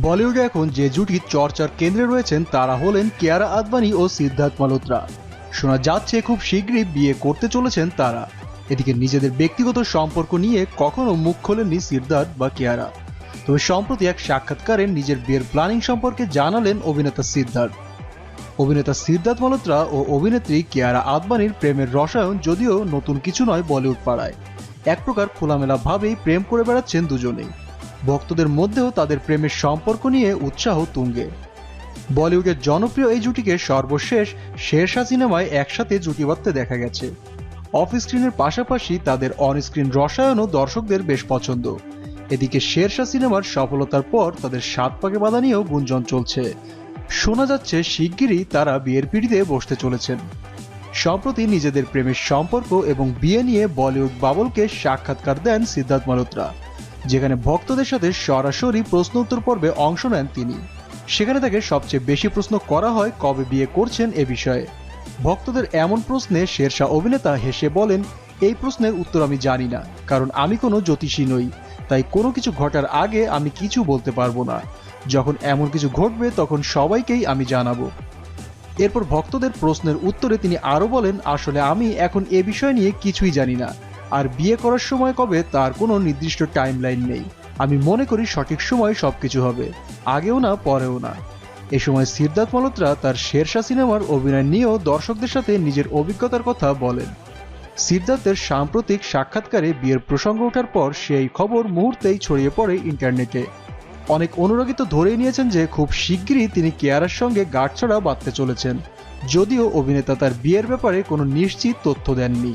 বলিউডে এখন যে জুটি চর্চার কেন্দ্রে রয়েছেন তারা হলেন কেয়ারা আদবানি ও সিদ্ধার্থ মালহোত্রা। শোনা যাচ্ছে খুব শীঘ্রই বিয়ে করতে চলেছেন তারা। এদিকে নিজেদের ব্যক্তিগত সম্পর্ক নিয়ে কখনো মুখ খোলেননি সিদ্ধার্থ বা কেয়ারা। তবে সম্প্রতি এক সাক্ষাৎকারে নিজের বিয়ের প্ল্যানিং সম্পর্কে জানালেন অভিনেতা সিদ্ধার্থ। অভিনেতা সিদ্ধার্থ মালহোত্রা ও অভিনেত্রী কেয়ারা আদবানির প্রেমের রসায়ন যদিও নতুন কিছু নয় বলিউড পাড়ায়। এক প্রকার খোলামেলা ভাবেই প্রেম করে বেড়াচ্ছেন দুজনেই। ভক্তদের মধ্যেও তাদের প্রেমের সম্পর্ক নিয়ে উৎসাহ তুঙ্গে। বলিউডের জনপ্রিয় এই জুটিকে সর্বশেষ শেরশাহ সিনেমায় একসাথে জুটি দেখা গেছে। অফ স্ক্রিনের পাশাপাশি তাদের অন স্ক্রিন রসায়নও দর্শকদের বেশ পছন্দ। এদিকে শেরশাহ সিনেমার সফলতার পর তাদের সাত পাকে বাধা নিয়েও গুঞ্জন চলছে। শোনা যাচ্ছে শিগগিরই তারা বিয়ের পিড়িতে বসতে চলেছেন। সম্প্রতি নিজেদের প্রেমের সম্পর্ক এবং বিয়ে নিয়ে বলিউড বাবলকে সাক্ষাৎকার দেন সিদ্ধার্থ মালহোত্রা। যেখানে ভক্তদের সাথে সরাসরি প্রশ্ন উত্তর পর্বে অংশ নেন তিনি। সেখানে তাকে সবচেয়ে বেশি প্রশ্ন করা হয়, কবে বিয়ে করছেন এ বিষয়ে। ভক্তদের এমন প্রশ্নে শেরশাহ অভিনেতা হেসে বলেন, এই প্রশ্নের উত্তর আমি জানি না, কারণ আমি কোনো জ্যোতিষী নই। তাই কোনো কিছু ঘটার আগে আমি কিছু বলতে পারব না। যখন এমন কিছু ঘটবে, তখন সবাইকেই আমি জানাব। এরপর ভক্তদের প্রশ্নের উত্তরে তিনি আরও বলেন, আসলে আমি এখন এ বিষয় নিয়ে কিছুই জানি না। আর বিয়ে করার সময় কবে তার কোনো নির্দিষ্ট টাইমলাইন নেই। আমি মনে করি সঠিক সময় সবকিছু হবে। আগেও না, পরেও না। এ সময় সিদ্ধার্থ মালহোত্রা তার শেরশাহ সিনেমার অভিনয় নিয়েও দর্শকদের সাথে নিজের অভিজ্ঞতার কথা বলেন। সিদ্ধার্থের সাম্প্রতিক সাক্ষাৎকারে বিয়ের প্রসঙ্গ ওঠার পর সেই খবর মুহূর্তেই ছড়িয়ে পড়ে ইন্টারনেটে। অনেক অনুরাগী তো ধরেই নিয়েছেন যে খুব শিগগিরই তিনি কেয়ারার সঙ্গে গাঁটছড়া বাঁধতে চলেছেন। যদিও অভিনেতা তার বিয়ের ব্যাপারে কোনো নিশ্চিত তথ্য দেননি।